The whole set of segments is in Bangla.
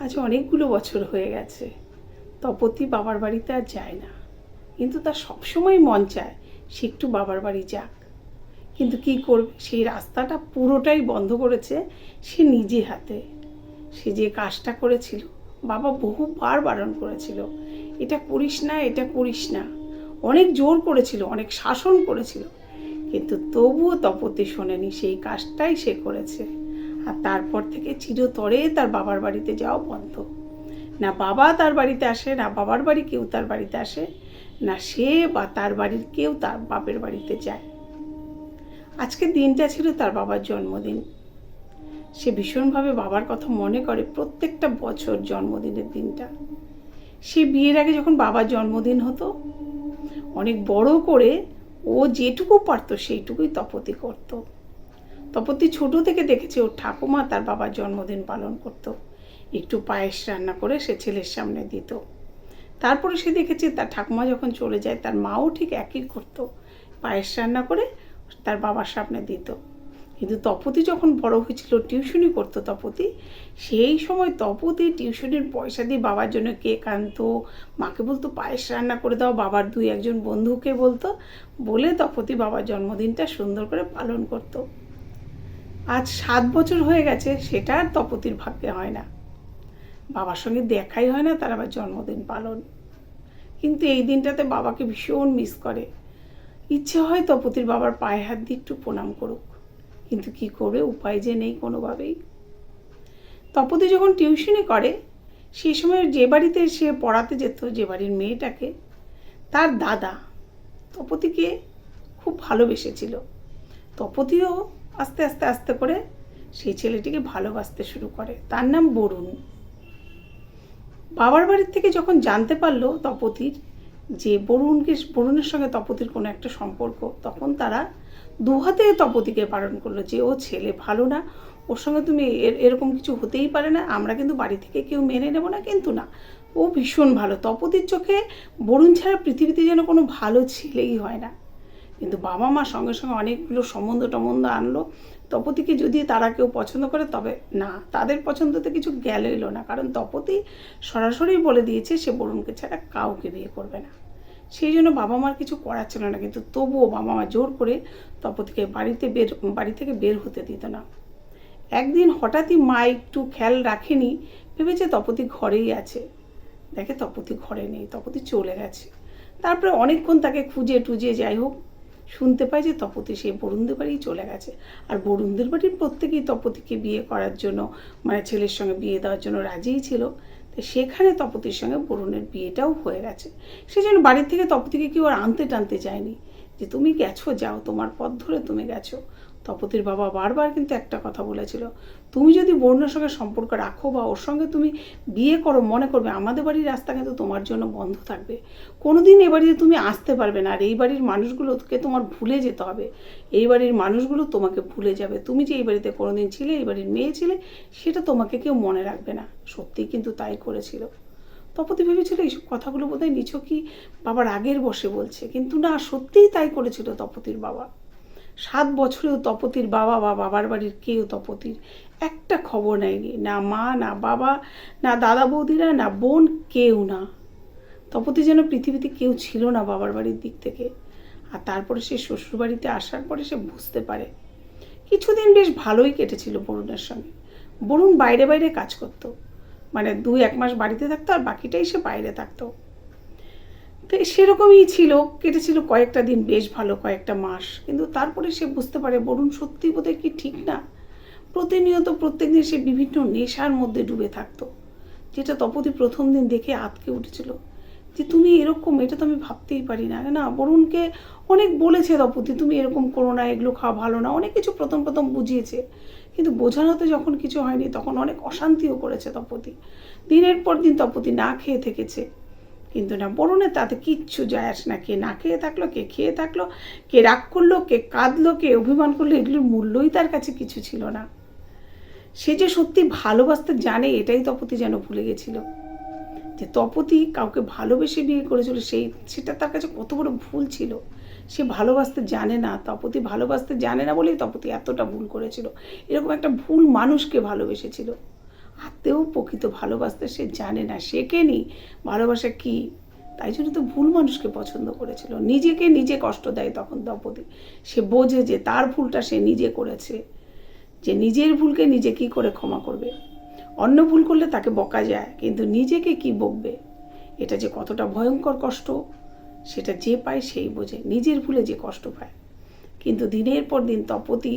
আজ অনেকগুলো বছর হয়ে গেছে। তপতি বাবার বাড়িতে আর যায় না। কিন্তু তার সবসময় মন চায় সে একটু বাবার বাড়ি যাক। কিন্তু কি করবে? সেই রাস্তাটা পুরোটাই বন্ধ করেছে সে নিজে হাতে। সে যে কাজটা করেছিল, বাবা বহুবার বারণ করেছিল। এটা করিস না, এটা করিস না। অনেক জোর করেছিল, অনেক শাসন করেছিল। কিন্তু তবুও তপতি শোনেনি, সেই কাজটাই সে করেছে। আর তারপর থেকে চিরতরে তার বাবার বাড়িতে যাওয়া বন্ধ। না বাবা তার বাড়িতে আসে, না বাবার বাড়ি কেউ তার বাড়িতে আসে, না সে বা তার বাড়ির কেউ তার বাপের বাড়িতে যায়। আজকের দিনটা ছিল তার বাবার জন্মদিন। সে ভীষণভাবে বাবার কথা মনে করে প্রত্যেকটা বছর জন্মদিনের দিনটা। সে বিয়ের আগে যখন বাবার জন্মদিন হতো, অনেক বড় করে ও যেটুকু পারতো সেইটুকুই তপতি করত। তপতি ছোট থেকে দেখেছে ওর ঠাকুমা তার বাবার জন্মদিন পালন করত। একটু পায়েস রান্না করে সে ছেলের সামনে দিত। তারপরে সে দেখেছে তার ঠাকুমা যখন চলে যায় তার মাও ঠিক একই করতো। পায়েস রান্না করে তার বাবার সামনে দিত। কিন্তু তপতি যখন বড় হয়েছিল টিউশনি করতো তপতি। সেই সময় তপতি টিউশনির পয়সা দিয়ে বাবার জন্য কেক আনতো, মাকে বলতো পায়েস রান্না করে দাও, বাবার দুই একজন বন্ধুকে বলতো। বলে তপতি বাবার জন্মদিনটা সুন্দর করে পালন করতো। আজ সাত বছর হয়ে গেছে, সেটা আর তপতির ভাগ্যে হয় না। বাবার সঙ্গে দেখাই হয় না, তার আবার জন্মদিন পালন। কিন্তু এই দিনটাতে বাবাকে ভীষণ মিস করে। ইচ্ছে হয় তপতির বাবার পায়ে হাত দিয়ে একটু প্রণাম করুক। কিন্তু কি করবে উপায় যে নেই কোনোভাবেই। তপতি যখন টিউশনি করে সেই সময় যে বাড়িতে সে পড়াতে যেত, যে বাড়ির মেয়েটাকে, তার দাদা তপতিকে খুব ভালোবেসেছিল। তপতিও আস্তে আস্তে আস্তে করে সেই ছেলেটিকে ভালোবাসতে শুরু করে। তার নাম বরুণ। বাবার বাড়ির থেকে যখন জানতে পারল তপতির যে বরুণকে, বরুণের সঙ্গে তপতির কোনো একটা সম্পর্ক, তখন তারা দুহাতে তপতিকে বারণ করল যে, ও ছেলে ভালো না, ওর সঙ্গে তুমি এর- এরকম কিছু হতেই পারে না, আমরা কিন্তু বাড়ি থেকে কেউ মেনে নেব না, কিন্তু না, ও ভীষণ ভালো। তপতির চোখে বরুণ ছাড়া পৃথিবীতে যেন কোনো ভালো ছেলেই হয় না। কিন্তু বাবা মা সঙ্গে সঙ্গে অনেকগুলো সম্বন্ধ টম্বন্ধ আনলো। তপতিকে যদি তারা কেউ পছন্দ করে, তবে না, তাদের পছন্দতে কিছু গেল এলো না। কারণ তপতি সরাসরি বলে দিয়েছে, সে বরুণকে ছাড়া কাউকে বিয়ে করবে না। সেই জন্য বাবা মার কিছু করার ছিল না, কিন্তু তবুও বাবা মা জোর করে তপতিকে বাড়িতে বের, বাড়ি থেকে বের হতে দিত না। একদিন হঠাৎই মা একটু খেয়াল রাখেনি, ভেবেছে তপতি ঘরেই আছে। দেখে তপতি ঘরে নেই, তপতি চলে গেছে। তারপরে অনেকক্ষণ তাকে খুঁজে টুজে, যাই হোক শুনতে পাই যে তপতি সেই বরুণদের বাড়ি চলে গেছে। আর বরুণদের বাড়ির প্রত্যেকেই তপতিকে বিয়ে করার জন্য মানে ছেলের সঙ্গে বিয়ে দেওয়ার জন্য রাজিই ছিল। সেখানে তপতির সঙ্গে বরুণের বিয়েটাও হয়ে গেছে। সেই জন্য বাড়ির থেকে তপতিকে কেউ আর আনতে টানতে যায়নি যে, তুমি গেছো, যাও, তোমার পথ ধরে তুমি গেছো। তপতির বাবা বারবার কিন্তু একটা কথা বলেছিল, তুমি যদি বরুণের সঙ্গে সম্পর্ক রাখো বা ওর সঙ্গে তুমি বিয়ে করো, মনে করবে আমাদের বাড়ির রাস্তা কিন্তু তোমার জন্য বন্ধ থাকবে। কোনোদিন এ বাড়িতে তুমি আসতে পারবে না আর এই বাড়ির মানুষগুলোকে তোমার ভুলে যেতে হবে। এই বাড়ির মানুষগুলো তোমাকে ভুলে যাবে। তুমি যে এই বাড়িতে কোনোদিন ছিলে, এই বাড়ির মেয়ে ছিলে, সেটা তোমাকে কেউ মনে রাখবে না। সত্যিই কিন্তু তাই করেছিল। তপতি ভেবেছিল এইসব কথাগুলো বোধহয় নিছকই বাবার আগের বসে বলছে। কিন্তু না, সত্যিই তাই করেছিল তপতির বাবা। সাত বছরেও তপতির বাবা বা বাবার বাড়ির কেউ তপতির একটা খবর নেয়নি। না মা, না বাবা, না দাদা বৌদিরা, না বোন, কেউ না। তপতি যেন পৃথিবীতে কেউ ছিল না বাবার বাড়ির দিক থেকে। আর তারপরে সে শ্বশুরবাড়িতে আসার পরে সে বুঝতে পারে। কিছুদিন বেশ ভালোই কেটেছিল বরুণের সঙ্গে। বরুণ বাইরে বাইরে কাজ করতো। মানে দুই এক মাস বাড়িতে থাকতো আর বাকিটাই সে বাইরে থাকতো। তো সেরকমই ছিল, কেটেছিল কয়েকটা দিন, বেশ ভালো কয়েকটা মাস। কিন্তু তারপরে সে বুঝতে পারে, বরুণ সত্যি বোধহয় কি ঠিক না। প্রতিনিয়ত প্রত্যেক দিন সে বিভিন্ন নেশার মধ্যে ডুবে থাকতো, যেটা তপতি প্রথম দিন দেখে আতকে উঠেছিল। যে তুমি এরকম, এটা তো আমি ভাবতেই পারি না। না বরুণকে অনেক বলেছে তপতি তুমি এরকম করো না, এগুলো খাওয়া ভালো না। অনেক কিছু প্রথম প্রথম বুঝিয়েছে। কিন্তু বোঝানোতে যখন কিছু হয়নি, তখন অনেক অশান্তিও করেছে তপতি দিনের পর দিন তপতি না খেয়ে থেকেছে। কিন্তু না বরুণের তাতে কিচ্ছু যায় আসে না। কে না খেয়ে থাকল, কে খেয়ে থাকল, কে রাগ করল, কে কাঁদলো, কে অভিমান করল, এগুলোর মূল্যই তার কাছে কিছু ছিল না। সে যে সত্যি ভালোবাসতে জানে, এটাই তপতি যেন ভুলে গেছিল। যে তপতি কাউকে ভালোবেসে বিয়ে করেছিল, সেই, সেটা তার কাছে কত বড় ভুল ছিল। সে ভালোবাসতে জানে না, তপতি ভালোবাসতে জানে না বলেই তপতি এতটা ভুল করেছিল। এরকম একটা ভুল মানুষকে ভালোবেসেছিল। আত্মেও প্রকৃত ভালোবাসতে সে জানে না। শেখেনি ভালোবাসা কি? তাই জন্য তো ভুল মানুষকে পছন্দ করেছিল। নিজেকে নিজে কষ্ট দেয় তখন দম্পতি। সে বোঝে যে তার ভুলটা সে নিজে করেছে। যে নিজের ভুলকে নিজে কি করে ক্ষমা করবে? অন্য ভুল করলে তাকে বকা যায়, কিন্তু নিজেকে কি বকবে? এটা যে কতটা ভয়ঙ্কর কষ্ট, সেটা যে পায় সেই বোঝে। নিজের ভুলে যে কষ্ট পায়। কিন্তু দিনের পর দিন তপতি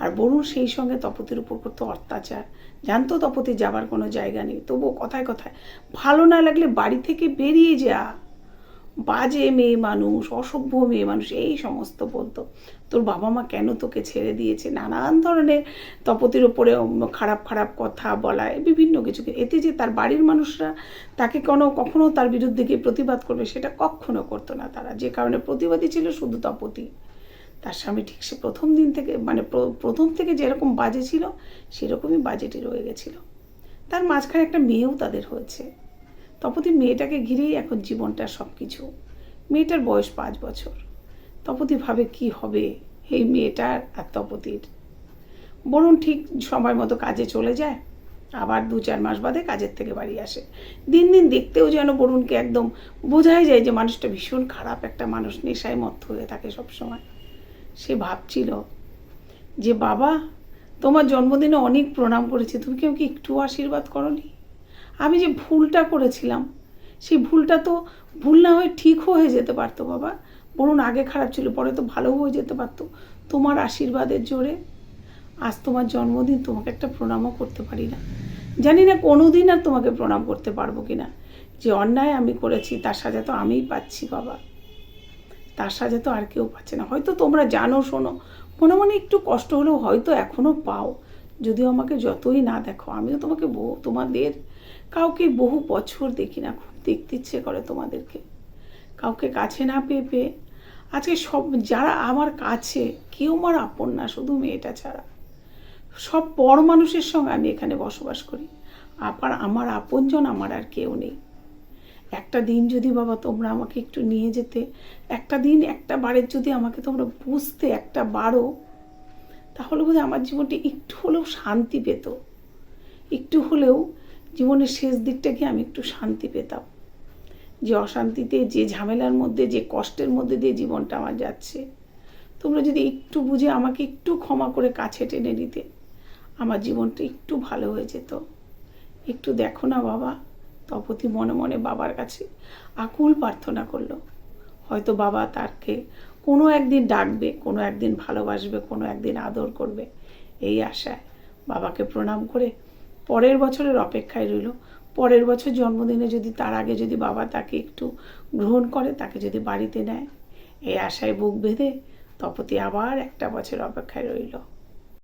আর বরুণ সেই সঙ্গে তপতির উপর করতো অত্যাচার। জানতো তপতি যাবার কোনো জায়গা নেই। তবুও কথায় কথায়, ভালো না লাগলে বাড়ি থেকে বেরিয়ে যা। বাজে মেয়ে মানুষ, অসভ্য মেয়ে মানুষ, এই সমস্ত বলতো। তোর বাবা মা কেন তোকে ছেড়ে দিয়েছে? নানান ধরনের তপতির ওপরে খারাপ খারাপ কথা বলা, বিভিন্ন কিছু। এতে যে তার বাড়ির মানুষরা তাকে কোনো, কখনো তার বিরুদ্ধে গিয়ে প্রতিবাদ করবে, সেটা কখনো করতো না তারা। যে কারণে প্রতিবাদী ছিল শুধু তপতি। তার স্বামী ঠিক সে প্রথম দিন থেকে মানে প্রথম থেকে যেরকম বাজে ছিল, সেরকমই বাজেটে রয়ে গেছিল। তার মাঝখানে একটা মেয়েও তাদের হয়েছে। তপতি মেয়েটাকে ঘিরেই এখন জীবনটা সব কিছু মেয়েটার বয়স পাঁচ বছর। তপতি ভাবে কি হবে এই মেয়েটার আর তপতির। বরুণ ঠিক সময় মতো কাজে চলে যায়, আবার দু চার মাস বাদে কাজের থেকে বাড়ি আসে। দিন দিন দেখতেও যেন বরুণকে একদম বোঝাই যায় যে মানুষটা ভীষণ খারাপ একটা মানুষ, নেশায় মত্ত হয়ে থাকে সবসময়। সে ভাবছিল যে, বাবা, তোমার জন্মদিনে অনেক প্রণাম করেছি। তুমি কেউ কি একটু আশীর্বাদ করনি? আমি যে ভুলটা করেছিলাম, সেই ভুলটা তো ভুল না হয়ে ঠিক হয়ে যেতে পারতো, বাবা। বরুণ আগে খারাপ ছিল, পরে তো ভালো হয়ে যেতে পারতো। তোমার আশীর্বাদের জোরে আজ তোমার জন্মদিন তোমাকে একটা প্রণামও করতে পারি না। জানি না কোনো দিন আর তোমাকে প্রণাম করতে পারব কি না যে অন্যায় আমি করেছি, তার সাজা তো আমিই পাচ্ছি, বাবা। তার সাজা তো আর কেউ পাচ্ছে না। হয়তো তোমরা জানো, শোনো। মনে মনে একটু কষ্ট হলেও হয়তো এখনও পাও। যদিও আমাকে যতই না দেখো, আমিও তোমাকে বহু, তোমাদের কাউকে বহু বছর দেখি না, খুব দেখতে ইচ্ছে করে তোমাদেরকে। কাউকে কাছে না পেয়ে পেয়ে। আজকে সব, যারা আমার কাছে, কেউ আমার আপন না, শুধু মেয়েটা ছাড়া। সব পর মানুষের সঙ্গে আমি এখানে বসবাস করি। আবার আমার আপনজন আমার আর কেউ নেই। একটা দিন যদি বাবা তোমরা আমাকে একটু নিয়ে যেতে, একটা দিন একটা বারের যদি আমাকে তোমরা বুঝতে একটা বারো, তাহলে বোধহয় আমার জীবনটি একটু হলেও শান্তি পেত। একটু হলেও জীবনের শেষ দিকটাকে আমি একটু শান্তি পেতাম। যে অশান্তিতে, যে ঝামেলার মধ্যে, যে কষ্টের মধ্যে দিয়ে জীবনটা আমার যাচ্ছে। তোমরা যদি একটু বুঝে আমাকে একটু ক্ষমা করে কাছে টেনে নিতে, আমার জীবনটা একটু ভালো হয়ে যেত। একটু দেখো না বাবা তপতি মনে মনে বাবার কাছে আকুল প্রার্থনা করল। হয়তো বাবা তাকে কোনো একদিন ডাকবে, কোনো একদিন ভালোবাসবে, কোনো একদিন আদর করবে। এই আশায় বাবাকে প্রণাম করে পরের বছরের অপেক্ষায় রইল। পরের বছর জন্মদিনে যদি তার আগে যদি বাবা তাকে একটু গ্রহণ করে, তাকে যদি বাড়িতে নেয়, এই আশায় বুক বেঁধে তপতি আবার একটা বছর অপেক্ষায় রইল।